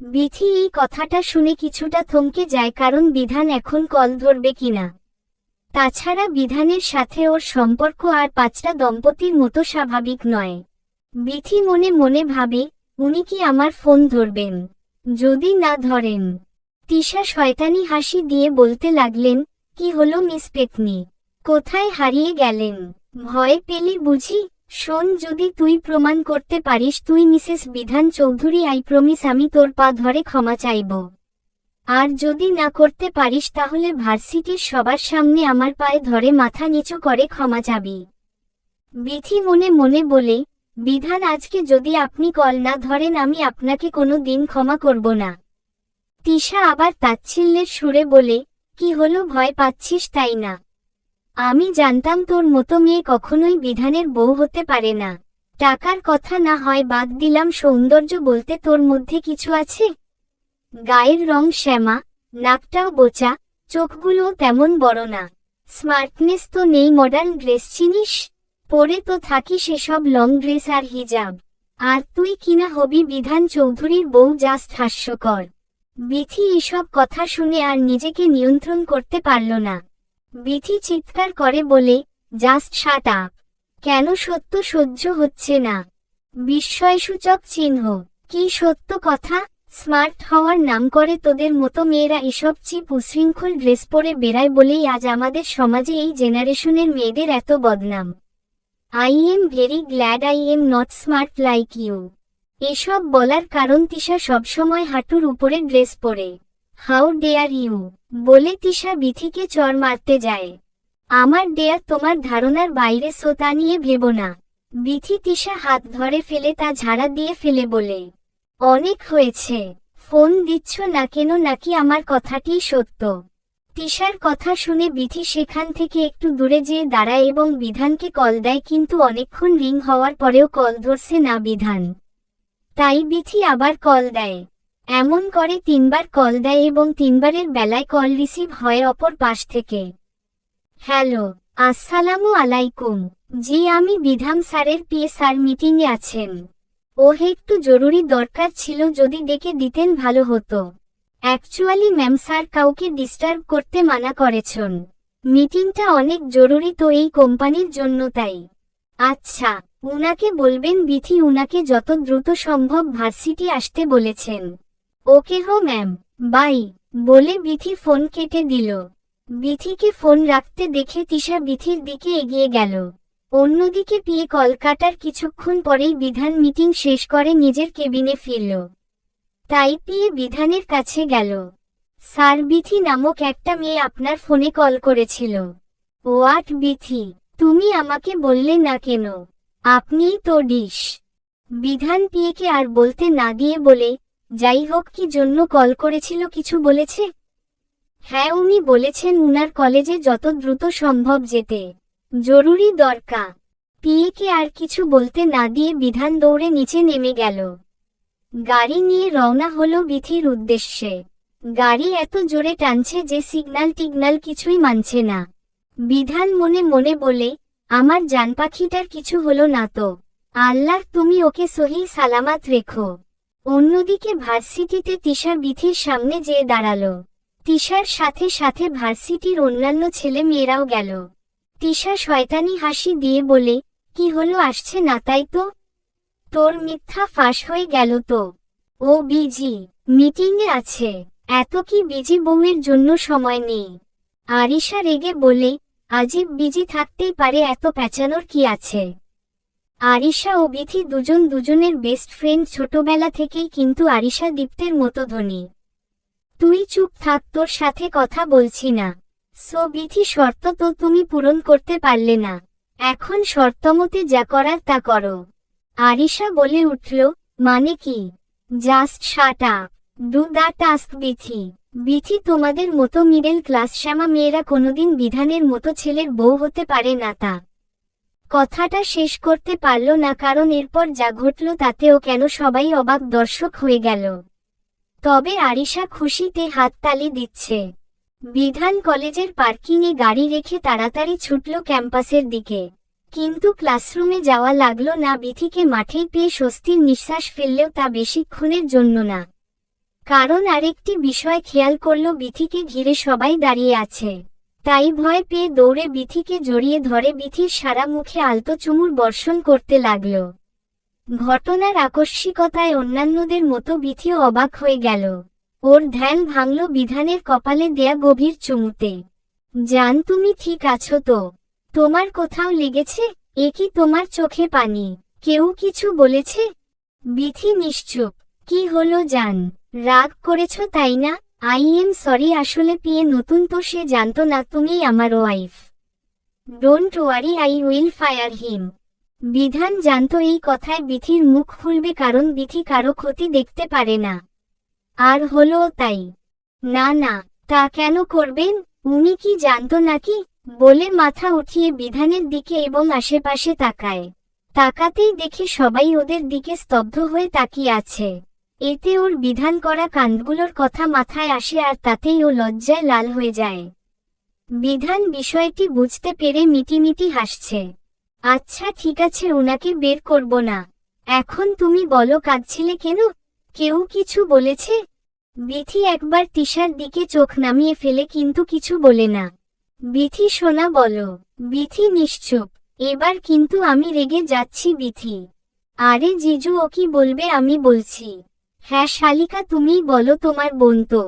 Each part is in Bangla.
বিথি, এই কথাটা শুনে কিছুটা থমকে যায় কারণ বিধান এখন কল ধরবে কিনা। তাছাড়া বিধানের সাথে ওর সম্পর্ক আর পাঁচটা দম্পতির মতো স্বাভাবিক নয়। বিথি মনে মনে ভাবে, উনি কি আমার ফোন ধরবেন? যদি না ধরেন। তিশা শয়তানি হাসি দিয়ে বলতে লাগলেন, কি হলো মিস পেতনি? কোথায় হারিয়ে গেলেন? ভয় পেলি বুঝি? শোন, যদি তুই প্রমাণ করতে পারিস, তুই মিসেস বিধান চৌধুরী, আই প্রমিস আমি তোর পা ধরে ক্ষমা চাইব। আর যদি না করতে পারিস, তাহলে ভার্সিটির সবার সামনে আমার পায়ে ধরে মাথা নিচু করে ক্ষমা চাবি। বিথি মনে মনে বলে, বিধান, আজকে যদি আপনি কল না ধরেন, আমি আপনাকে কোনো দিন ক্ষমা করব না। তিশা আবার তাচ্ছিল্যের সুরে বলে, কি হলো? ভয় পাচ্ছিস তাই না? আমি জানতাম তোর মতো মেয়ে কখনোই বিধানের বউ হতে পারে না। টাকার কথা না হয় বাদ দিলাম সৌন্দর্য বলতে তোর মধ্যে কিছু আছে? গায়ের রং শ্যামা, নাকটাও বোচা, চোখগুলোও তেমন বড় না। স্মার্টনেস তো নেই মডার্ন ড্রেস চিনিস? পরে তো থাকি সেসব লং ড্রেস আর হিজাব। আর তুই কিনা হবি বিধান চৌধুরীর বউ জাস্ট হাস্যকর। বিথি এসব কথা শুনে আর নিজেকে নিয়ন্ত্রণ করতে পারল না। বিথি চিৎকার করে বলে, জাস্ট শাট আপ। কেন সত্য সহ্য হচ্ছে না? বিস্ময়সূচক চিহ্ন। কি সত্য কথা? স্মার্ট হওয়ার নাম করে তোদের মতো মেয়েরা এসব চিপ উশৃঙ্খল ড্রেস পরে বেড়ায় বলেই আজ আমাদের সমাজে এই জেনারেশনের মেয়েদের এত বদনাম। I am very glad I am not smart like you. এসব বলার কারণ তিশা সবসময় হাঁটুর উপরে ড্রেস পরে। How dare you? বলে তিশা বিথিকে চর মারতে যায়। আমার ডেয়ার তোমার ধারণার বাইরে সোতা নিয়ে ভেব না। বিথি তিশা হাত ধরে ফেলে তা ঝাড়া দিয়ে ফেলে বলে, অনেক হয়েছে। ফোন দিচ্ছ না কেন নাকি আমার কথাটিই সত্য? তিশার কথা শুনে বিথি সেখান থেকে একটু দূরে যেয়ে দাঁড়ায় এবং বিধানকে কল দেয়, কিন্তু অনেকক্ষণ রিং হওয়ার পরেও কল ধরছে না বিধান। তাই বিথি আবার কল দেয়। এমন করে তিনবার কল দেয় এবং তিনবারের বেলায় কল রিসিভ হয় অপর পাশ থেকে। হ্যালো, আসসালামু আলাইকুম। জি, আমি বিধাম স্যারের পিএ স্যার মিটিংয়ে আছেন। ও একটু জরুরি দরকার ছিল যদি ডেকে দিতেন ভালো হতো। অ্যাকচুয়ালি ম্যাম স্যার কাউকে ডিস্টার্ব করতে মানা করেছেন। মিটিংটা অনেক জরুরি তো এই কোম্পানির জন্য তাই। আচ্ছা উনাকে বলবেন বিথি উনাকে যত দ্রুত সম্ভব ভার্সিটি আসতে বলেছেন। ওকে হো ম্যাম, বাই, বলে বিথি ফোন কেটে দিল। বিথিকে ফোন রাখতে দেখে তিশা বিথির দিকে এগিয়ে গেল। অন্যদিকে পিয়ে কলকাতার কিছুক্ষণ পরেই বিধান মিটিং শেষ করে নিজের কেবিনে ফিরল। তাই পিয়ে বিধানের কাছে গেল। স্যার বিথি নামক একটা মেয়ে আপনার ফোনে কল করেছিল। ওয়াট বিথি, তুমি আমাকে বললে না কেন? আপনিই তো ডিশ। বিধান পিয়েকে আর বলতে না দিয়ে বলে যাই হোক কি জন্য কল করেছিল কিছু বলেছে? হ্যাঁ উনি বলেছেন উনার কলেজে যত দ্রুত সম্ভব যেতে। জরুরি দরকার। পিয়েকে আর কিছু বলতে না দিয়ে বিধান দৌড়ে নিচে নেমে গেল। গাড়ি নিয়ে রওনা হলো বিথির উদ্দেশ্যে। গাড়ি এত জোরে টানছে যে সিগনাল টিগনাল কিছুই মানছে না। বিধান মনে মনে বলে, আমার জান পাখিটার কিছু হলো না তো। আল্লাহ, তুমি ওকে সহি সালামাত রেখো। অন্যদিকে ভার্সিটিতে তিশা বিথির সামনে যেয়ে দাঁড়াল। তিশার সাথে সাথে ভার্সিটির অন্যান্য ছেলে মেয়েরাও গেল। তিশা শয়তানি হাসি দিয়ে বলে, কি হলো, আসছে না তাই তো? তোর মিথ্যা ফাঁস হয়ে গেল তো। ও বিজি, মিটিংয়ে আছে। এত কি বিজি বউয়ের জন্য সময় নেই? আরিশা রেগে বলে, আজীব বিজি থাকতেই পারে, এত প্যাচানোর কি আছে? আরিশা ও বিথি দুজন দুজনের বেস্ট ফ্রেন্ড ছোটবেলা থেকেই কিন্তু আরিশা দীপ্তের মতো ধনী। তুই চুপ থাক, তোর সাথে কথা বলছি না। সো বিথি, শর্ত তো তুমি পূরণ করতে পারলে না। এখন শর্তমতে যা করার তা করো। আরিশা বলে উঠল মানে কি? Just up do the task Bithi. Bithi, তোমাদের মতো মিডল ক্লাস শ্যামা মেয়েরা কোনোদিন বিধানের মতো ছেলের বউ হতে পারে না তা। কথাটা শেষ করতে পারল না কারণ এরপর যা ঘটল তাতেও কেন সবাই অবাক দর্শক হয়ে গেল। তবে আরিশা খুশিতে হাততালি দিচ্ছে। বিধান কলেজের পার্কিংয়ে গাড়ি রেখে তাড়াতাড়ি ছুটল ক্যাম্পাসের দিকে। কিন্তু ক্লাসরুমে যাওয়া লাগল না, বিথিকে মাঠে পেয়ে স্বস্তির নিঃশ্বাস ফেললেও তা বেশিক্ষণের জন্য না। কারণ আরেকটি বিষয় খেয়াল করল, বিথিকে ঘিরে সবাই দাঁড়িয়ে আছে। তাই ভয় পেয়ে দৌড়ে বিথিকে জড়িয়ে ধরে বিথির সারা মুখে আলতো চুমুর বর্ষণ করতে লাগল। ঘটনার আকস্মিকতায় অন্যান্যদের মতো বিথিও অবাক হয়ে গেল। ওর ধ্যান ভাঙল বিধানের কপালে দেয়া গভীর চুমুতে। জান, তুমি ঠিক আছো তো? তোমার কোথাও লেগেছে? এ কি তোমার চোখে পানি? কেউ কিছু বলেছে? বিথি নিশ্চুপ। কি হলো জান? রাগ করেছ তাই না? আই এম সরি আসলে পিয়ে নতুন তো সে জানতো না তুমিই আমার wife don't worry I will fire him Bidhan জানতো এই কথায় বিথির মুখ খুলবে কারণ বিথি কারও ক্ষতি দেখতে পারে না। আর হলো তাই। না না, তা কেন করবেন? উনি কি জানতো নাকি? বলে মাথা উঠিয়ে বিধানের দিকে এবং আশেপাশে তাকায়। তাকাতেই দেখে সবাই ওদের দিকে স্তব্ধ হয়ে তাকিয়ে আছে। এতে ওর বিধান করা কাণ্ডগুলোর কথা মাথায় আসে আর তাতেই ও লজ্জায় লাল হয়ে যায়। বিধান বিষয়টি বুঝতে পেরে মিটিমিটি হাসছে। আচ্ছা ঠিক আছে ওনাকে বের করব না। এখন তুমি বলো, কাঁদছিলে কেন? কেউ কিছু বলেছে? বিথি একবার তিশার দিকে চোখ নামিয়ে ফেলে কিন্তু কিছু বলে না। বিথি শোনা বলো। বিথি, নিশ্চুপ। এবার কিন্তু আমি রেগে যাচ্ছি, বিথি। আরে, জিজু, ও কি বলবে, আমি বলছি। হ্যাঁ শালিকা, তুমিই বলো তোমার বোন তো।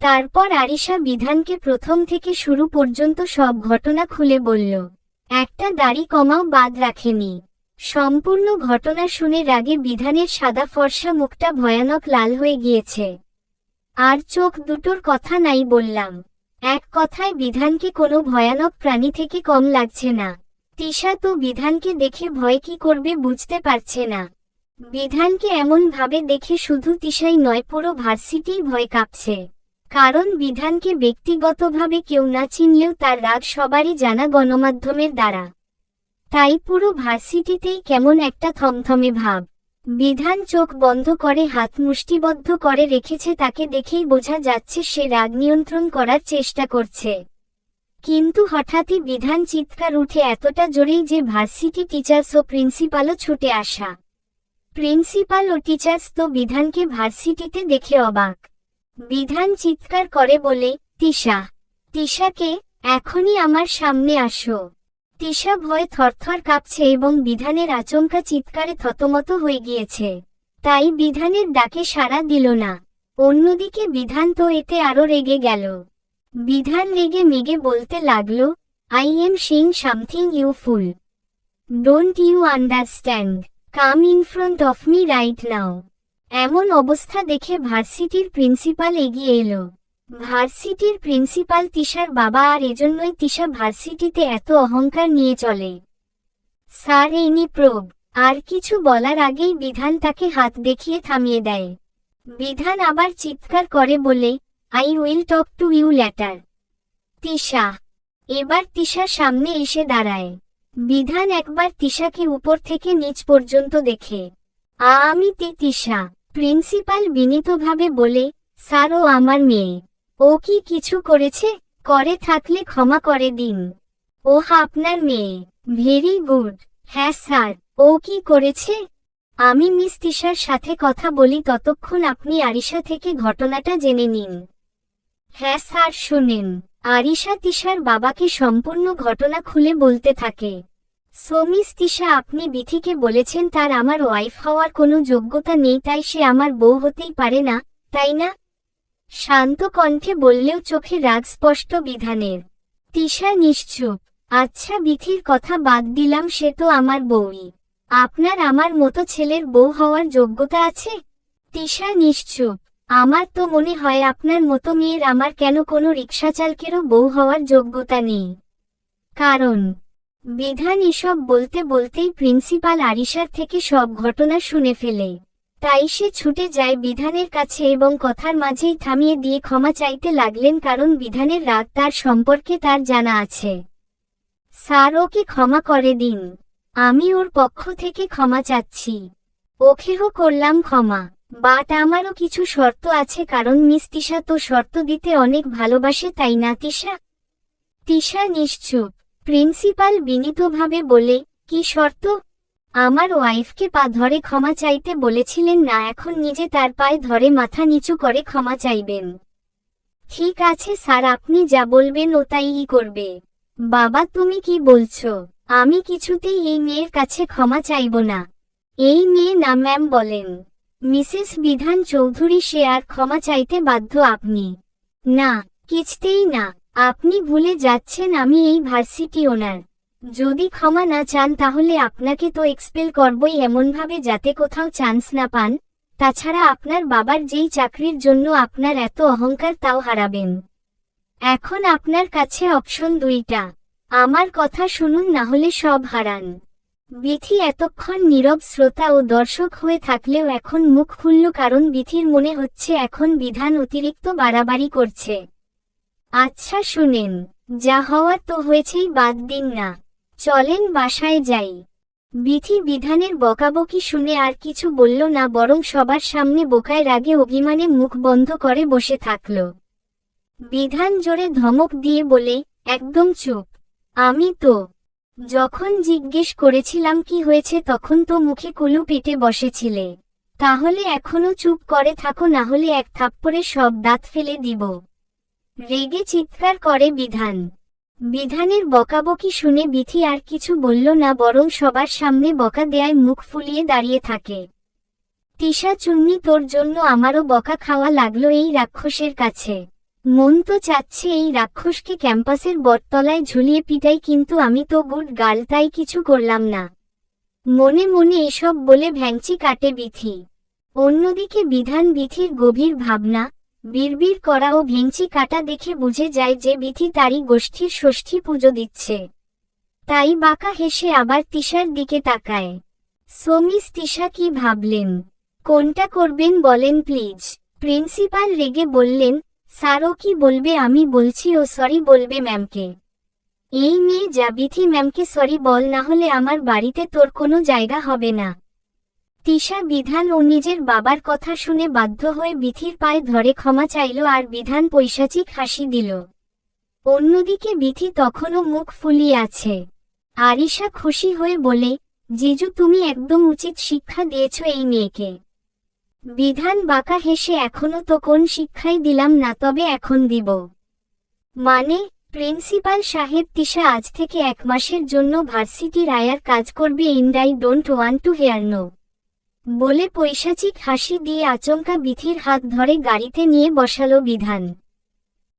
তারপর আরিশা বিধানকে প্রথম থেকে শুরু পর্যন্ত সব ঘটনা খুলে বলল, একটা দাড়ি কমাও, বাদ রাখেনি। সম্পূর্ণ ঘটনা শুনে রাগে বিধানের সাদা ফর্সা মুখটা ভয়ানক লাল হয়ে গিয়েছে। আর চোখ দুটোর কথা নাই বললাম। এক কথায় বিধানকে কোনো ভয়ানক প্রাণী থেকে কম লাগছে না। তিশা তো বিধানকে দেখে ভয় কি করবে বুঝতে পারছে না। বিধানকে এমন ভাবে দেখে শুধু তিশাই নয়, পুরো ভার্সিটিই ভয় কাঁপছে। কারণ বিধানকে ব্যক্তিগতভাবে কেউ না চিনলেও তার রাগ সবারই জানা গণমাধ্যমের দ্বারা। তাই পুরো ভার্সিটিতেই কেমন একটা থমথমে ভাব। বিধান চোখ বন্ধ করে হাত মুষ্টিবদ্ধ করে রেখেছে, তাকে দেখেই বোঝা যাচ্ছে সে রাগ নিয়ন্ত্রণ করার চেষ্টা করছে। কিন্তু হঠাৎই বিধান চিৎকার উঠে এতটা জোরেই যে ভার্সিটি টিচার্স ও প্রিন্সিপালও ছুটে আসা। প্রিন্সিপাল ও টিচার্স তো বিধানকে ভার্সিটিতে দেখে অবাক। বিধান চিৎকার করে বলে, তিশা, তিশাকে এখনই আমার সামনে আসো। তিশা ভয়ে থরথর কাঁপছে এবং বিধানের আচমকা চিৎকারে থতমত হয়ে গিয়েছে। তাই বিধানের ডাকে সাড়া দিল না। অন্যদিকে বিধান তো এতে আরও রেগে গেল। বিধান রেগে মেগে বলতে লাগল, I am saying something you fool. Don't you understand. Come in front of me right now এমন অবস্থা দেখে ভার্সিটির প্রিন্সিপাল এগিয়ে এলো। ভার্সিটির প্রিন্সিপাল তিশার বাবা আর এজন্যই তিশা ভার্সিটিতে এত অহংকার নিয়ে চলে। স্যার এইনি প্রব। আর কিছু বলার আগেই বিধান তাকে হাত দেখিয়ে থামিয়ে দেয়। বিধান আবার চিৎকার করে বলে I will talk to you later Tisha. এবার তিশার সামনে এসে দাঁড়ায়। বিধান একবার তিশাকে উপর থেকে নিচ পর্যন্ত দেখে। আ, আমি তি তিশা, প্রিন্সিপাল বিনীতভাবে বলে স্যার ও আমার মেয়ে। ও কি কিছু করেছে? করে থাকলে ক্ষমা করে দিন। ও আপনার মেয়ে। Very good. হ্যাঁ স্যার। ও কি করেছে? আমি মিস তিশার সাথে কথা বলি ততক্ষণ আপনি আরিশা থেকে ঘটনাটা জেনে নিন। হ্যাঁ স্যার, শুনেন। আরিশা তিশার বাবাকে সম্পূর্ণ ঘটনা খুলে বলতে থাকে। সমিস তিশা, আপনি বিথিকে বলেছেন তার আমার ওয়াইফ হওয়ার কোনো যোগ্যতা নেই, তাই সে আমার বউ হতেই পারে না, তাই না? শান্ত কণ্ঠে বললেও চোখে রাগ স্পষ্ট বিধানের। তিশা, নিশ্চুপ। আচ্ছা বিথির কথা বাদ দিলাম, সে তো আমার বউই। আপনার আমার মতো ছেলের বউ হওয়ার যোগ্যতা আছে? তিশা, নিশ্চুপ। আমার তো মনে হয় আপনার মতো মেয়ের আমার কেন কোনো রিক্সাচালকেরও বউ হওয়ার যোগ্যতা নেই। কারণ, বিধান এসব বলতে বলতেই প্রিন্সিপাল আরিশার থেকে সব ঘটনা শুনে ফেলে। তাই সে ছুটে যায় বিধানের কাছে এবং কথার মাঝেই থামিয়ে দিয়ে ক্ষমা চাইতে লাগলেন কারণ বিধানের রাগ তার সম্পর্কে তার জানা আছে। স্যার, ওকে ক্ষমা করে দিন। আমি ওর পক্ষ থেকে ক্ষমা চাচ্ছি। ওকেও করলাম ক্ষমা। বাট আমারও কিছু শর্ত আছে, কারণ মিস তিশা তো শর্ত দিতে অনেক ভালোবাসে, তাই না তিশা? তিশা নিশ্চুপ। প্রিন্সিপাল বিনীতভাবে বলে, কি শর্ত? আমার ওয়াইফকে পা ধরে ক্ষমা চাইতে বলেছিলেন, না, এখন নিজে তার পায়ে ধরে মাথা নিচু করে ক্ষমা চাইবেন। ঠিক আছে স্যার, আপনি যা বলবেন ও তাইই করবে। বাবা, তুমি কি বলছো? আমি কিছুতেই এই মেয়ের কাছে ক্ষমা চাইব না। এই মেয়ে না, ম্যাম, বলেন। মিসেস বিধান চৌধুরী, সে আর ক্ষমা চাইতে বাধ্য আপনি। না, কিছুতেই না। আপনি ভুলে যাচ্ছেন আমি এই ভার্সিটি ওনার। যদি ক্ষমা না চান, তাহলে আপনাকে তো এক্সপেল করবই এমনভাবে যাতে কোথাও চান্স না পান। তাছাড়া আপনার বাবার যেই চাকরির জন্য আপনার এত অহংকার, তাও হারাবেন। এখন আপনার কাছে অপশন দুইটা। আমার কথা শুনুন, না হলে সব হারান। বিথি এতক্ষণ নীরব শ্রোতা ও দর্শক হয়ে থাকলেও এখন মুখ খুলল কারণ বিথির মনে হচ্ছে এখন বিধান অতিরিক্ত বাড়াবাড়ি করছে। আচ্ছা শুনেন, যা হওয়ার তো হয়েছেই বাদ দিন না। চলেন বাসায় যাই। বিথি বিধানের বকাবকি শুনে আর কিছু বলল না বরং সবার সামনে বোকায় রাগে অভিমানে মুখ বন্ধ করে বসে থাকল। বিধান জোরে ধমক দিয়ে বলে, একদম চুপ। আমি তো যখন জিজ্ঞেস করেছিলাম কি হয়েছে তখন তো মুখে কুলু পেটে বসেছিলে। তাহলে এখনও চুপ করে থাকো, না হলে এক থাপ্পড়ে সব দাঁত ফেলে দিব। রেগে চিৎকার করে বিধান। বিধানের বকাবকি শুনে বিথি আর কিছু বলল না, বরং সবার সামনে বকা দেয়ায় মুখ ফুলিয়ে দাঁড়িয়ে থাকে। তিশা, চুন্নি, তোর জন্য আমারও বকা খাওয়া লাগল এই রাক্ষসের কাছে। মন তো চাচ্ছে এই রাক্ষসকে ক্যাম্পাসের বটতলায় ঝুলিয়ে পিটাই, কিন্তু আমি তো গুড গার্ল, তাই কিছু করলাম না। মনে মনে এসব বলে ভ্যাংচি কাটে বিথি। অন্যদিকে বিধান বিথির গভীর ভাবনা, বিড়বিড় করা ও ভেংচি কাটা দেখে বুঝে যায় যে বিথি তারই গোষ্ঠীর ষষ্ঠী পুজো দিচ্ছে। তাই বাঁকা হেসে আবার তিশার দিকে তাকায়। সমিস তিশা, কি ভাবলেন? কোনটা করবেন বলেন প্লিজ। প্রিন্সিপাল রেগে বললেন স্যারও কি বলবে? আমি বলছি, ও সরি বলবে ম্যামকে। এই মেয়ে যা বিথি ম্যামকে সরি বল, না হলে আমার বাড়িতে তোর কোনো জায়গা হবে না। তিশা বিধান ও নিজের বাবার কথা শুনে বাধ্য হয়ে বিথির পায়ে ধরে ক্ষমা চাইল আর বিধান পৈশাচিক হাসি দিল। অন্যদিকে বিথি তখনও মুখ ফুলিয়ে আছে। আরিশা খুশি হয়ে বলে, জিজু, তুমি একদম উচিত শিক্ষা দিয়েছ এই মেয়েকে। বিধান বাঁকা হেসে, এখনও তো কোন শিক্ষাই দিলাম না, তবে এখন দিব। মানে প্রিন্সিপাল সাহেব তিশা আজ থেকে এক মাসের জন্য ভার্সিটির আয়ার কাজ করবে and I don't want to hear no বলে পৈশাচিক হাসি দিয়ে আচমকা বিথির হাত ধরে গাড়িতে নিয়ে বসালো বিধান।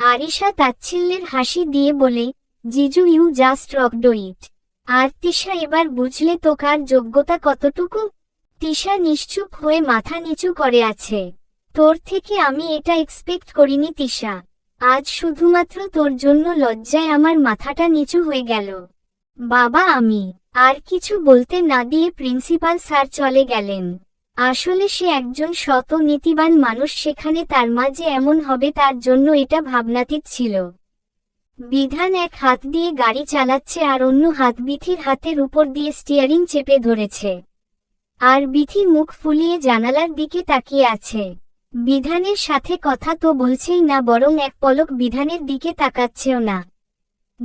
আরিশা তাচ্ছিল্যের হাসি দিয়ে বলে, জিজু ইউ জাস্ট রকডো ইট আর তিশা এবার বুঝলে তো কার যোগ্যতা কতটুকু? তিশা নিশ্চুপ হয়ে মাথা নিচু করে আছে। তোর থেকে আমি এটা এক্সপেক্ট করিনি তিশা। আজ শুধুমাত্র তোর জন্য লজ্জায় আমার মাথাটা নিচু হয়ে গেল। বাবা আমি, আর কিছু বলতে না দিয়ে প্রিন্সিপাল স্যার চলে গেলেন। আসলে সে একজন শত নীতিবান মানুষ, সেখানে তার মাঝে এমন হবে তার জন্য এটা ভাবনাতীত ছিল। বিধান এক হাত দিয়ে গাড়ি চালাচ্ছে আর অন্য হাত বিথির হাতের উপর দিয়ে স্টিয়ারিং চেপে ধরেছে। আর বিথি মুখ ফুলিয়ে জানালার দিকে তাকিয়ে আছে। বিধানের সাথে কথা তো বলছেই না, বরং এক পলক বিধানের দিকে তাকাচ্ছেও না।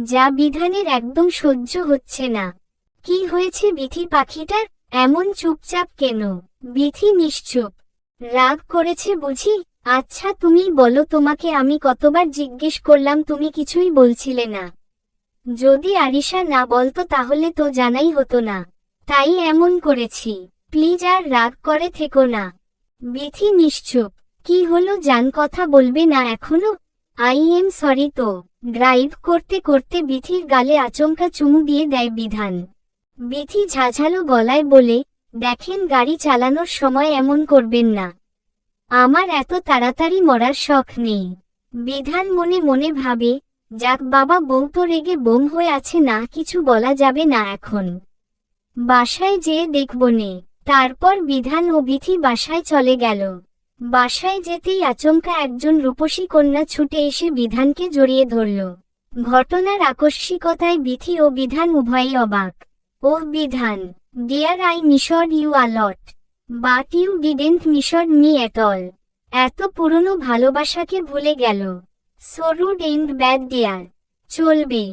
যা বিধানের একদম সহ্য হচ্ছে না। কি হয়েছে বিথি পাখিটার? এমন চুপচাপ কেন? বিথি নিশ্চুপ। রাগ করেছে বুঝি? আচ্ছা তুমি বলো, তোমাকে আমি কতবার জিজ্ঞেস করলাম, তুমি কিছুই বলছিলে না। যদি আরিশা না বলতো তাহলে তো জানাই হতো না। তাই এমন করেছি। প্লিজ আর রাগ করে থেকো না। বিথি নিশ্চুপ। কি হলো জান কথা বলবে না এখনও? আই এম সরি তো। ড্রাইভ করতে করতে বিথির গালে আচমকা চুমু দিয়ে দেয় বিধান। বিথি ঝাঝালো গলায় বলে, দেখেন গাড়ি চালানোর সময় এমন করবেন না। আমার এত তাড়াতাড়ি মরার শখ নেই। বিধান মনে মনে ভাবে, যাক বাবা, বউ তো রেগে বোম হয়ে আছে না, কিছু বলা যাবে না এখন। বাসায় যেয়ে দেখব নে। তারপর বিধান ও বিথি বাসায় চলে গেল। বাসায় যেতেই আচমকা একজন রূপসী কন্যা ছুটে এসে বিধানকে জড়িয়ে ধরল। ঘটনার আকস্মিকতায় বিথি ও বিধান উভয়ই অবাক। ওহ Bidhan dear I missed you a lot but you didn't missed me at all. এত পুরনো ভালোবাসাকে ভুলে গেল। সরুড এন্ড ব্যাড ডিয়ার চলবে।